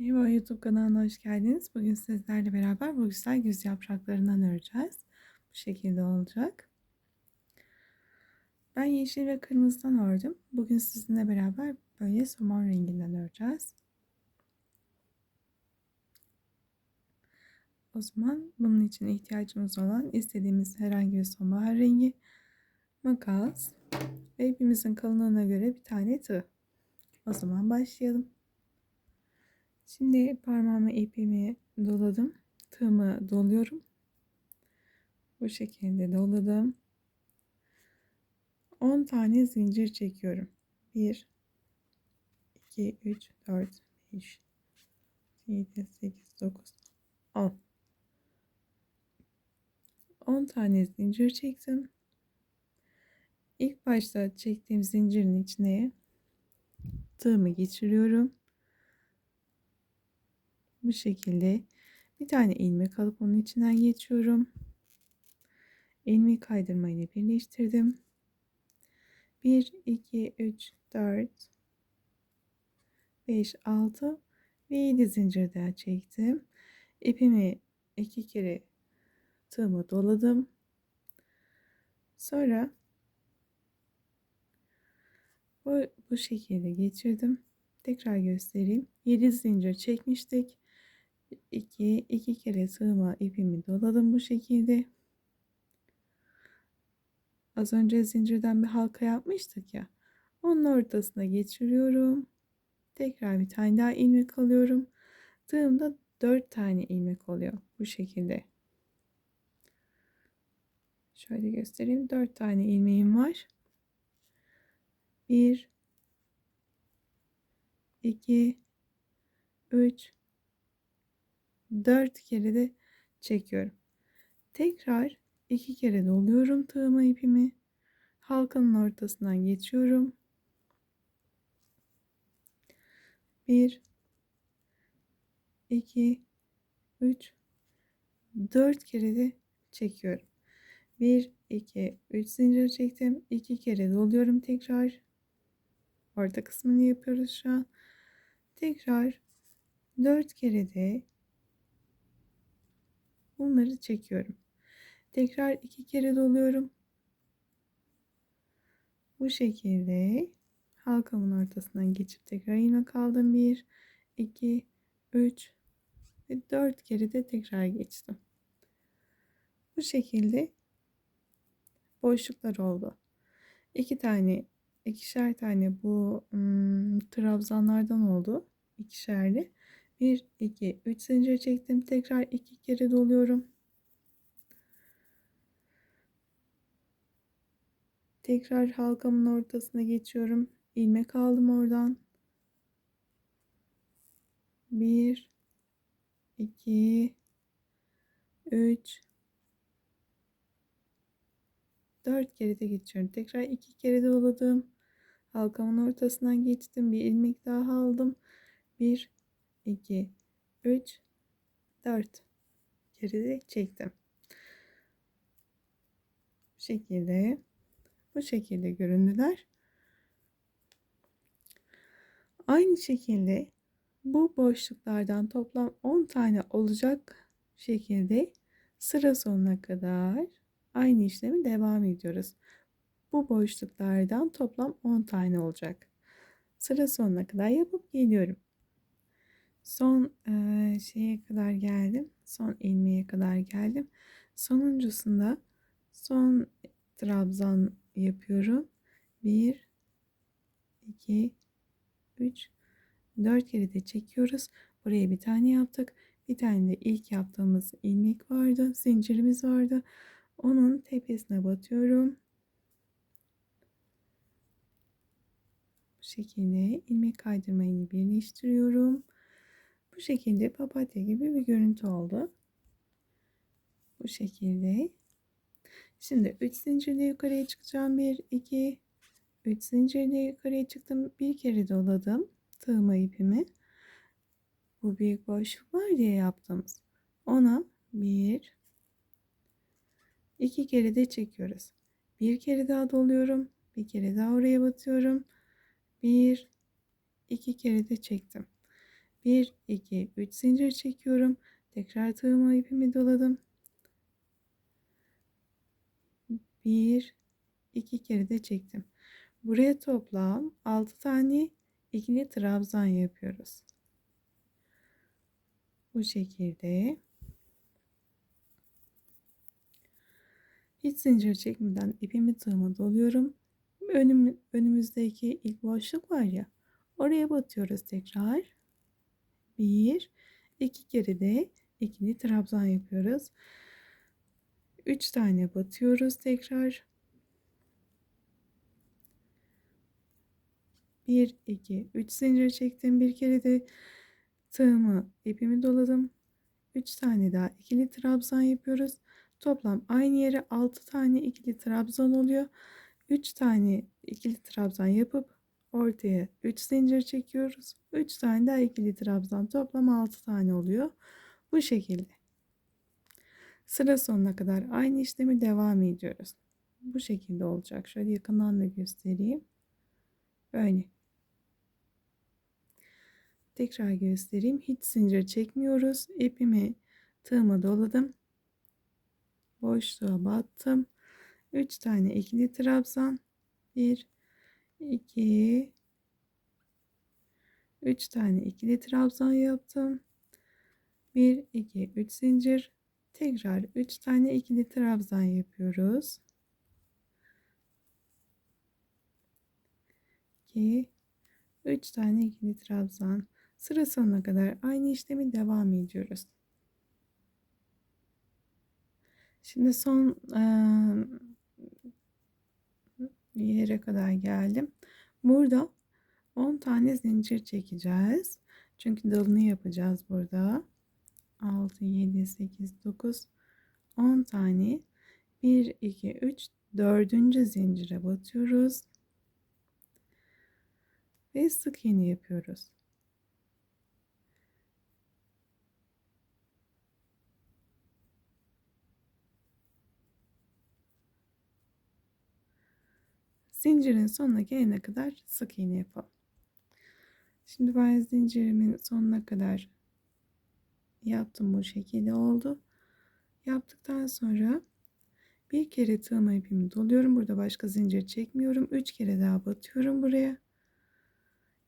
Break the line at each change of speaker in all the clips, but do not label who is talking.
Merhaba YouTube kanalına hoş geldiniz. Bugün sizlerle beraber bu güzel güz yapraklarından öreceğiz. Bu şekilde olacak. Ben yeşil ve kırmızıdan ördüm. Bugün sizinle beraber böyle somon renginden öreceğiz. O zaman bunun için ihtiyacımız olan istediğimiz herhangi bir sonbahar rengi, makas ve ipimizin kalınlığına göre bir tane tığ. O zaman başlayalım. Şimdi parmağımı ipimi doladım. Tığımı doluyorum. Bu şekilde doladım. 10 tane zincir çekiyorum. 1 2 3 4 5 7 8 9 10 10 tane zincir çektim. İlk başta çektiğim zincirin içine tığımı geçiriyorum. Bu şekilde bir tane ilmek alıp onun içinden geçiyorum. İlmek kaydırmayla birleştirdim. 1, 2, 3, 4, 5, 6 ve 7 zincir daha çektim. İpimi iki kere tığımı doladım. Sonra bu, bu şekilde geçirdim. Tekrar göstereyim. 7 zincir çekmiştik. 2 2 kere sığma ipimi doladım bu şekilde. Az önce zincirden bir halka yapmıştık ya. Onun ortasına geçiriyorum. Tekrar bir tane daha ilmek alıyorum. Tığımda 4 tane ilmek oluyor bu şekilde. Şöyle göstereyim. 4 tane ilmeğim var. 1 2 3 4 kere de çekiyorum. Tekrar iki kere doluyorum tığıma ipimi. Halkanın ortasından geçiyorum. 1 2 3 4 kere de çekiyorum. 1 2 3 zincir çektim. 2 kere doluyorum tekrar. Orta kısmını yapıyoruz şu an. Tekrar 4 kere de bunları çekiyorum. Tekrar iki kere doluyorum. Bu şekilde halkamın ortasından geçip tekrar ilmek aldım. 1, 2, 3 ve 4 kere de tekrar geçtim. Bu şekilde boşluklar oldu. İki tane, ikişer tane bu ım, trabzanlardan oldu. İkişerli. 1, 2, 3 zincir çektim. Tekrar 2 kere doluyorum. Tekrar halkamın ortasına geçiyorum. ilmek aldım oradan. 1 2 3 4 kere de geçiyorum. Tekrar 2 kere doladım. Halkamın ortasından geçtim. Bir ilmek daha aldım. 1 2 3 4 kere de çektim. Bu şekilde bu şekilde göründüler. Aynı şekilde bu boşluklardan toplam 10 tane olacak şekilde sıra sonuna kadar aynı işlemi devam ediyoruz. Bu boşluklardan toplam 10 tane olacak. Sıra sonuna kadar yapıp geliyorum. Son e, şeye kadar geldim. Son ilmeğe kadar geldim. Sonuncusunda son trabzan yapıyorum. 1 2 3 4 kere de çekiyoruz. Buraya bir tane yaptık. Bir tane de ilk yaptığımız ilmek vardı. Zincirimiz vardı. Onun tepesine batıyorum. Bu şekilde ilmek kaydırmayı birleştiriyorum. Bu şekilde papatya gibi bir görüntü oldu. Bu şekilde. Şimdi 3 zincirle yukarıya çıkacağım. 1, 2, 3 zincirle yukarıya çıktım. Bir kere doladım tığma ipimi. Bu büyük boşluk var diye yaptığımız. Ona 1, 2 kere de çekiyoruz. Bir kere daha doluyorum. Bir kere daha oraya batıyorum. 1, 2 kere de çektim. 1 2 3 zincir çekiyorum. Tekrar tığıma ipimi doladım. 1 2 kere de çektim. Buraya toplam 6 tane ikili trabzan yapıyoruz. Bu şekilde hiç zincir çekmeden ipimi tığıma doluyorum. Önüm, önümüzdeki ilk boşluk var ya oraya batıyoruz tekrar. Bir, iki kere de ikili trabzan yapıyoruz. Üç tane batıyoruz tekrar. Bir, iki, üç zincir çektim. Bir kere de tığımı, ipimi doladım. Üç tane daha ikili trabzan yapıyoruz. Toplam aynı yere altı tane ikili trabzan oluyor. Üç tane ikili trabzan yapıp ortaya 3 zincir çekiyoruz. 3 tane daha ikili trabzan toplam 6 tane oluyor. Bu şekilde. Sıra sonuna kadar aynı işlemi devam ediyoruz. Bu şekilde olacak. Şöyle yakından da göstereyim. Böyle. Tekrar göstereyim. Hiç zincir çekmiyoruz. İpimi tığıma doladım. Boşluğa battım. 3 tane ikili trabzan. 1 2 3 tane ikili trabzan yaptım. 1 2 3 zincir. Tekrar 3 tane ikili trabzan yapıyoruz. 2 3 tane ikili trabzan. Sıra sonuna kadar aynı işlemi devam ediyoruz. Şimdi son yere kadar geldim. Burada 10 tane zincir çekeceğiz. Çünkü dalını yapacağız burada. 6, 7, 8, 9, 10 tane. 1, 2, 3, 4. zincire batıyoruz. Ve sık iğne yapıyoruz. zincirin sonuna gelene kadar sık iğne yapalım. Şimdi ben zincirimin sonuna kadar yaptım bu şekilde oldu. Yaptıktan sonra bir kere tığıma ipimi doluyorum. Burada başka zincir çekmiyorum. 3 kere daha batıyorum buraya.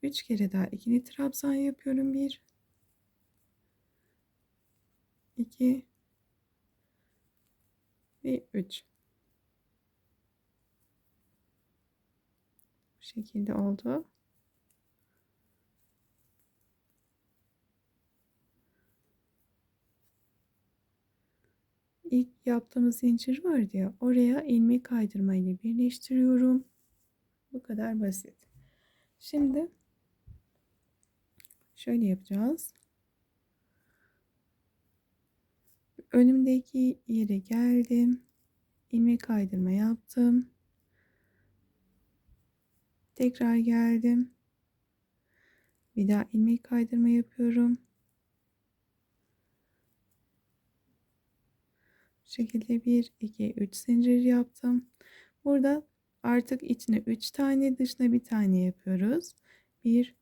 3 kere daha ikili trabzan yapıyorum. 1 2 ve 3 şekilde oldu. İlk yaptığımız zincir vardı ya oraya ilmek kaydırma ile birleştiriyorum. Bu kadar basit. Şimdi şöyle yapacağız. Önümdeki yere geldim. ilmek kaydırma yaptım. Tekrar geldim. Bir daha ilmek kaydırma yapıyorum. Bu şekilde 1 2 3 zincir yaptım. Burada artık içine 3 tane dışına bir tane yapıyoruz. 1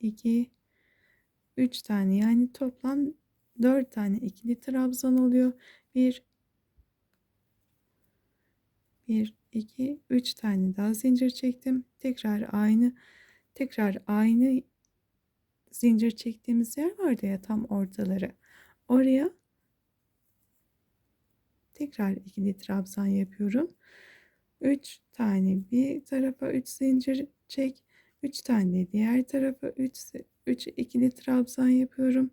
2 3 tane yani toplam 4 tane ikili trabzan oluyor. 1 1 2 3 tane daha zincir çektim. Tekrar aynı tekrar aynı zincir çektiğimiz yer vardı ya tam ortaları. Oraya tekrar ikili trabzan yapıyorum. 3 tane bir tarafa 3 zincir çek. 3 tane diğer tarafa 3 3 ikili trabzan yapıyorum.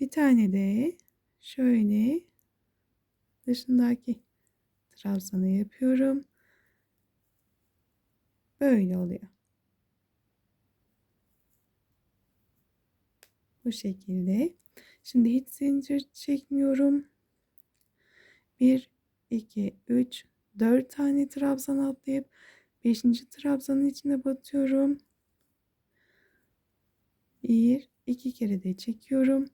Bir tane de şöyle dışındaki trabzanı yapıyorum. Böyle oluyor. Bu şekilde. Şimdi hiç zincir çekmiyorum. 1, 2, 3, 4 tane trabzan atlayıp 5. trabzanın içine batıyorum. 1, 2 kere de çekiyorum.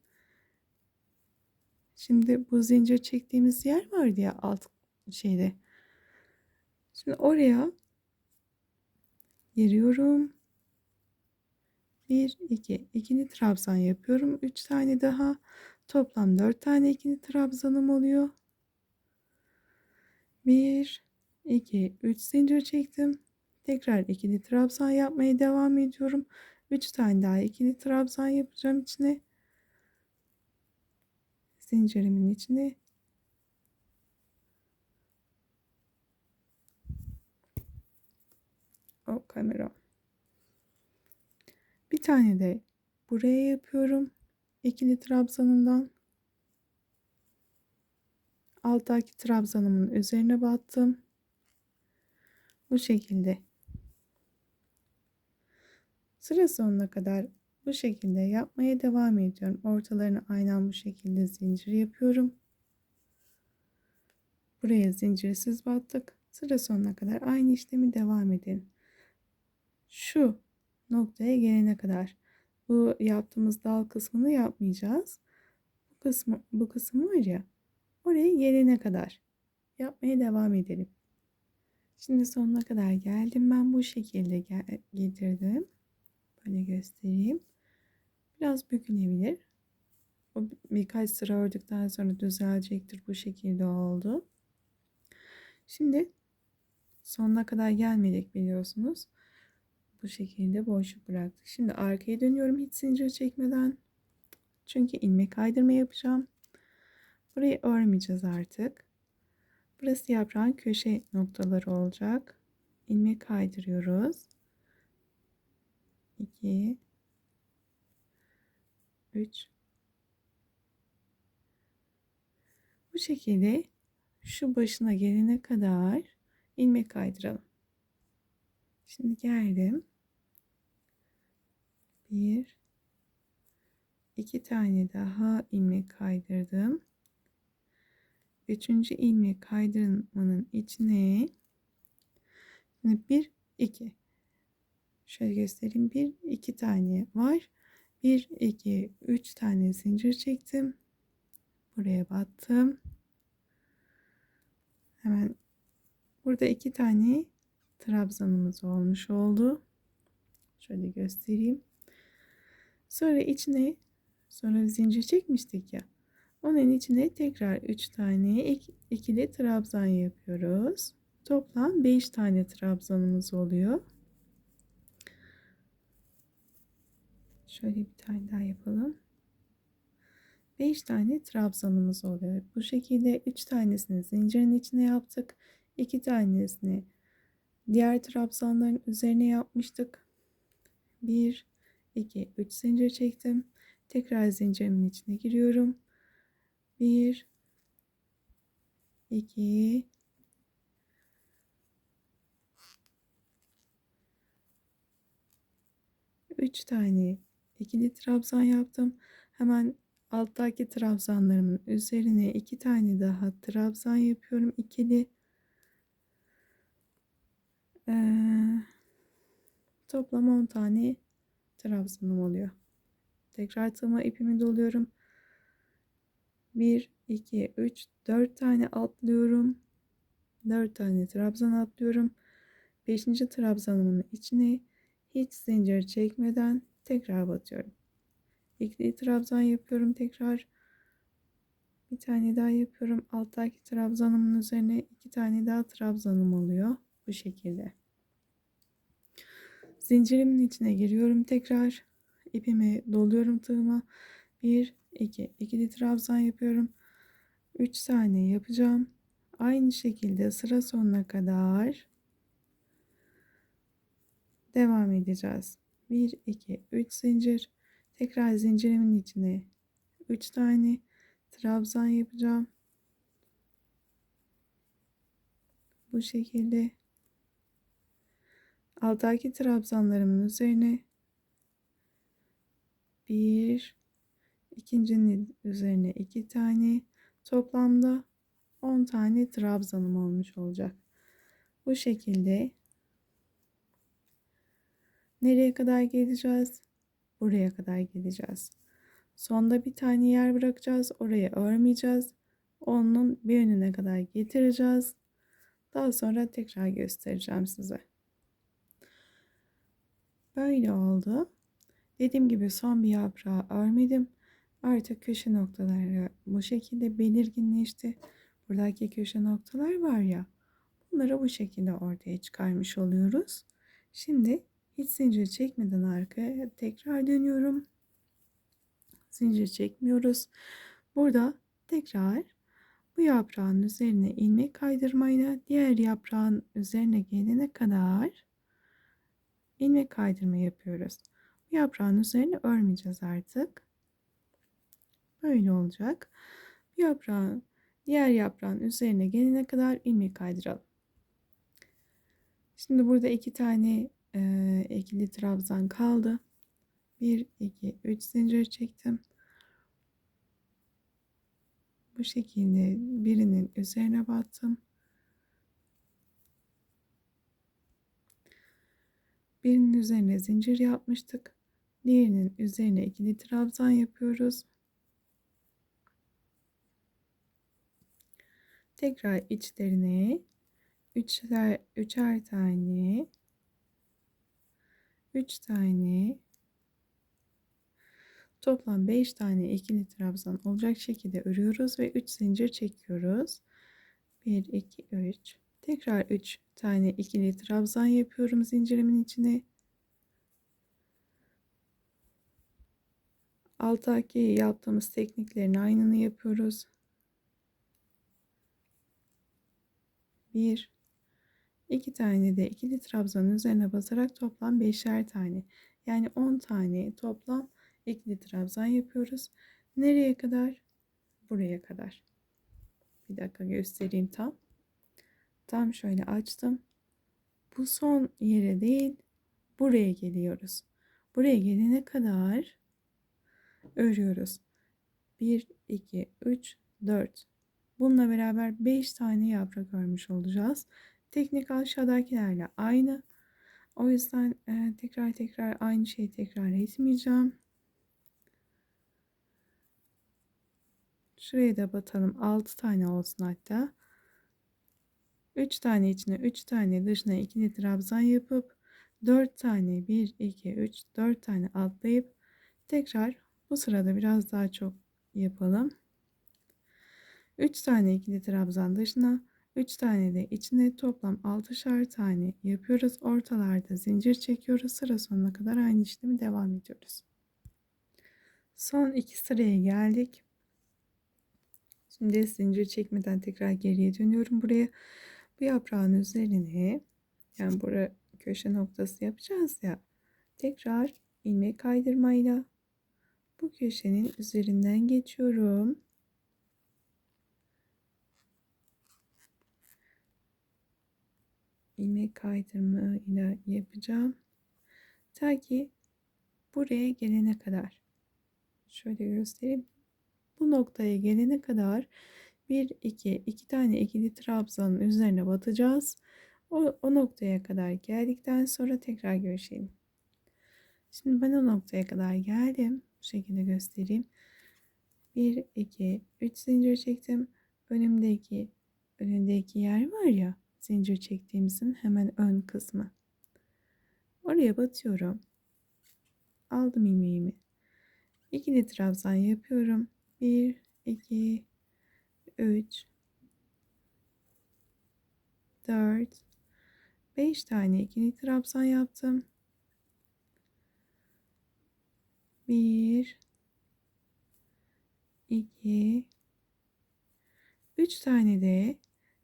Şimdi bu zincir çektiğimiz yer vardı ya alt şeyde. Şimdi oraya giriyorum. 1 2 ikili trabzan yapıyorum. 3 tane daha. Toplam 4 tane ikili trabzanım oluyor. 1 2 3 zincir çektim. Tekrar ikili trabzan yapmaya devam ediyorum. 3 tane daha ikili trabzan yapacağım içine. Zincirimin içine o kamera. Bir tane de buraya yapıyorum. İkili trabzanından. Alttaki trabzanımın üzerine battım. Bu şekilde. Sıra sonuna kadar bu şekilde yapmaya devam ediyorum. Ortalarını aynen bu şekilde zincir yapıyorum. Buraya zincirsiz battık. Sıra sonuna kadar aynı işlemi devam edin. Şu noktaya gelene kadar bu yaptığımız dal kısmını yapmayacağız. Bu kısmı bu kısım var ya oraya gelene kadar yapmaya devam edelim. Şimdi sonuna kadar geldim. Ben bu şekilde getirdim. Böyle göstereyim. Biraz bükülebilir. O birkaç sıra ördükten sonra düzelecektir. Bu şekilde oldu. Şimdi sonuna kadar gelmedik biliyorsunuz. Bu şekilde boşluk bıraktık. Şimdi arkaya dönüyorum hiç zincir çekmeden. Çünkü ilmek kaydırma yapacağım. Burayı örmeyeceğiz artık. Burası yaprağın köşe noktaları olacak. İlmek kaydırıyoruz. 2 3 Bu şekilde şu başına gelene kadar ilmek kaydıralım. Şimdi geldim. Bir, iki tane daha ilmek kaydırdım. Üçüncü ilmek kaydırmanın içine şimdi bir, iki. Şöyle göstereyim. Bir, iki tane var. Bir, iki, üç tane zincir çektim. Buraya battım. Hemen burada iki tane trabzanımız olmuş oldu. Şöyle göstereyim. Sonra içine sonra zincir çekmiştik ya. Onun içine tekrar 3 tane ikili trabzan yapıyoruz. Toplam 5 tane trabzanımız oluyor. Şöyle bir tane daha yapalım. 5 tane trabzanımız oluyor. Bu şekilde 3 tanesini zincirin içine yaptık. 2 tanesini diğer trabzanların üzerine yapmıştık. 1 2 3 zincir çektim. Tekrar zincirimin içine giriyorum. 1 2 3 tane ikili trabzan yaptım. Hemen alttaki trabzanlarımın üzerine iki tane daha trabzan yapıyorum. ikili. Toplam 10 tane trabzanım oluyor. Tekrar tığıma ipimi doluyorum. 1, 2, 3, 4 tane atlıyorum. 4 tane trabzan atlıyorum. 5. trabzanımın içine hiç zincir çekmeden tekrar batıyorum. İkili trabzan yapıyorum tekrar. Bir tane daha yapıyorum. Alttaki trabzanımın üzerine iki tane daha trabzanım oluyor. Bu şekilde. Zincirimin içine giriyorum tekrar. İpimi doluyorum tığıma. 1, 2, ikili trabzan yapıyorum. 3 tane yapacağım. Aynı şekilde sıra sonuna kadar devam edeceğiz. 1, 2, 3 zincir. Tekrar zincirimin içine 3 tane trabzan yapacağım. Bu şekilde alttaki trabzanlarımın üzerine bir ikincinin üzerine iki tane toplamda 10 tane trabzanım olmuş olacak. Bu şekilde nereye kadar geleceğiz? Buraya kadar geleceğiz. Sonda bir tane yer bırakacağız. Oraya örmeyeceğiz. Onun bir önüne kadar getireceğiz. Daha sonra tekrar göstereceğim size. Böyle oldu. Dediğim gibi son bir yaprağı örmedim. Artık köşe noktaları bu şekilde belirginleşti. Buradaki köşe noktalar var ya. Bunları bu şekilde ortaya çıkarmış oluyoruz. Şimdi hiç zincir çekmeden arkaya tekrar dönüyorum. Zincir çekmiyoruz. Burada tekrar bu yaprağın üzerine ilmek kaydırmayla diğer yaprağın üzerine gelene kadar ilmek kaydırma yapıyoruz. Bu yaprağın üzerine örmeyeceğiz artık. Böyle olacak. Bu yaprağın diğer yaprağın üzerine gelene kadar ilmek kaydıralım. Şimdi burada iki tane e, ikili trabzan kaldı. 1 2 3 zincir çektim. Bu şekilde birinin üzerine battım. Birinin üzerine zincir yapmıştık. Diğerinin üzerine ikili trabzan yapıyoruz. Tekrar içlerine üçer, üçer tane 3 tane toplam 5 tane ikili trabzan olacak şekilde örüyoruz ve 3 zincir çekiyoruz. 1 2 3 tekrar 3 tane ikili trabzan yapıyorum zincirimin içine. Alttaki yaptığımız tekniklerin aynını yapıyoruz. 1 2 tane de ikili trabzanın üzerine basarak toplam 5'er tane yani 10 tane toplam ikili trabzan yapıyoruz. Nereye kadar? Buraya kadar. Bir dakika göstereyim tam. Tam şöyle açtım. Bu son yere değil buraya geliyoruz. Buraya gelene kadar örüyoruz. 1, 2, 3, 4. Bununla beraber 5 tane yaprak örmüş olacağız. Teknik aşağıdakilerle aynı. O yüzden e, tekrar tekrar aynı şeyi tekrar etmeyeceğim. Şuraya da batalım. 6 tane olsun hatta. 3 tane içine 3 tane dışına ikili trabzan yapıp 4 tane 1 2 3 4 tane atlayıp tekrar bu sırada biraz daha çok yapalım. 3 tane ikili trabzan dışına 3 tane de içine toplam 6'şar tane yapıyoruz. Ortalarda zincir çekiyoruz. Sıra sonuna kadar aynı işlemi devam ediyoruz. Son iki sıraya geldik. Şimdi zincir çekmeden tekrar geriye dönüyorum buraya. Bu yaprağın üzerine yani buraya köşe noktası yapacağız ya. Tekrar ilmek kaydırmayla bu köşenin üzerinden geçiyorum. ilmek kaydırma ile yapacağım. Ta ki buraya gelene kadar. Şöyle göstereyim. Bu noktaya gelene kadar 1 2 2 tane ikili trabzanın üzerine batacağız. O, o noktaya kadar geldikten sonra tekrar görüşelim. Şimdi ben o noktaya kadar geldim. Bu şekilde göstereyim. 1 2 3 zincir çektim. Önümdeki önündeki yer var ya zincir çektiğimizin hemen ön kısmı. Oraya batıyorum. Aldım ilmeğimi. İkili trabzan yapıyorum. 1 2 3 4 5 tane ikili trabzan yaptım. 1 2 3 tane de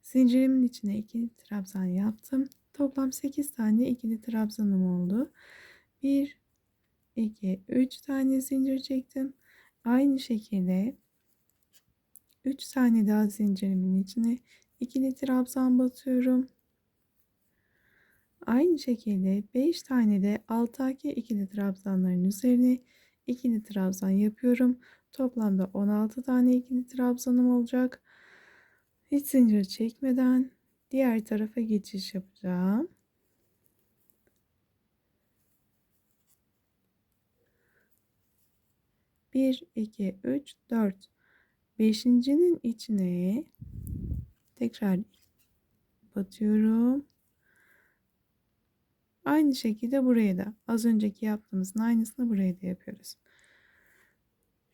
Zincirimin içine ikili trabzan yaptım. Toplam 8 tane ikili trabzanım oldu. 1 2 3 tane zincir çektim. Aynı şekilde 3 tane daha zincirimin içine ikili trabzan batıyorum. Aynı şekilde 5 tane de alttaki ikili trabzanların üzerine ikili trabzan yapıyorum. Toplamda 16 tane ikili trabzanım olacak. Hiç zincir çekmeden diğer tarafa geçiş yapacağım. Bir, iki, üç, dört. Beşincinin içine tekrar batıyorum. Aynı şekilde buraya da az önceki yaptığımızın aynısını buraya da yapıyoruz.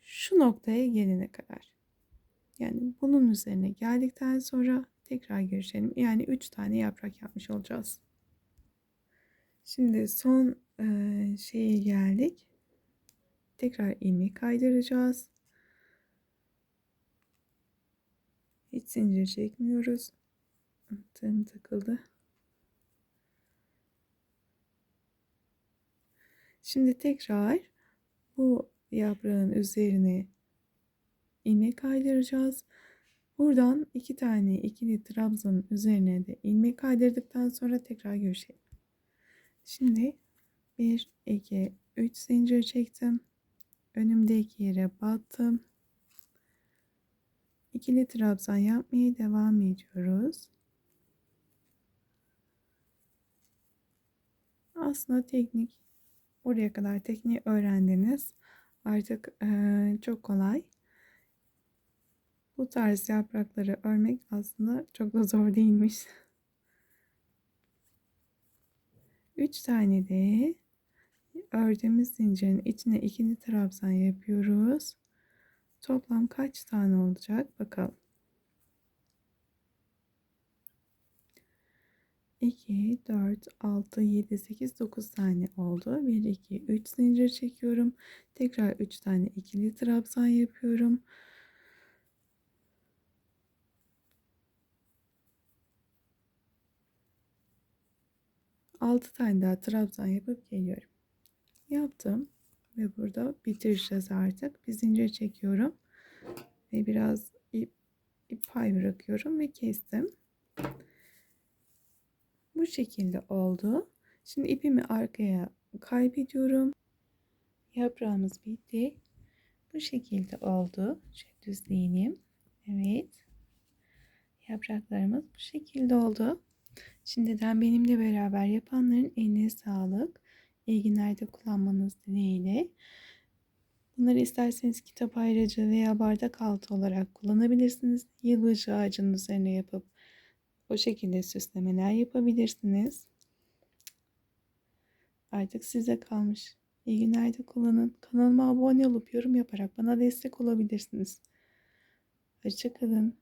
Şu noktaya gelene kadar. Yani bunun üzerine geldikten sonra tekrar görüşelim. Yani 3 tane yaprak yapmış olacağız. Şimdi son şeye geldik. Tekrar ilmeği kaydıracağız. Hiç zincir çekmiyoruz. Tığım takıldı. Şimdi tekrar bu yaprağın üzerine ilmek kaydıracağız. Buradan iki tane ikili trabzanın üzerine de ilmek kaydırdıktan sonra tekrar görüşelim. Şimdi 1, 2, 3 zincir çektim. Önümdeki yere battım. İkili trabzan yapmaya devam ediyoruz. Aslında teknik oraya kadar tekniği öğrendiniz. Artık e, çok kolay. Bu tarz yaprakları örmek aslında çok da zor değilmiş. 3 tane de ördüğümüz zincirin içine ikili trabzan yapıyoruz. Toplam kaç tane olacak bakalım. 2, 4, 6, 7, 8, 9 tane oldu. 1, 2, 3 zincir çekiyorum. Tekrar 3 tane ikili trabzan yapıyorum. Altı tane daha trabzan yapıp geliyorum. Yaptım ve burada bitireceğiz artık. Bir zincir çekiyorum ve biraz ip, ip pay bırakıyorum ve kestim. Bu şekilde oldu. Şimdi ipimi arkaya kaybediyorum. Yaprağımız bitti. Bu şekilde oldu. Şöyle düzleyelim. Evet. Yapraklarımız bu şekilde oldu. Şimdiden benimle beraber yapanların eline sağlık. İyi günlerde kullanmanız dileğiyle. Bunları isterseniz kitap ayracı veya bardak altı olarak kullanabilirsiniz. Yılbaşı ağacının üzerine yapıp o şekilde süslemeler yapabilirsiniz. Artık size kalmış. İyi günlerde kullanın. Kanalıma abone olup yorum yaparak bana destek olabilirsiniz. Hoşçakalın.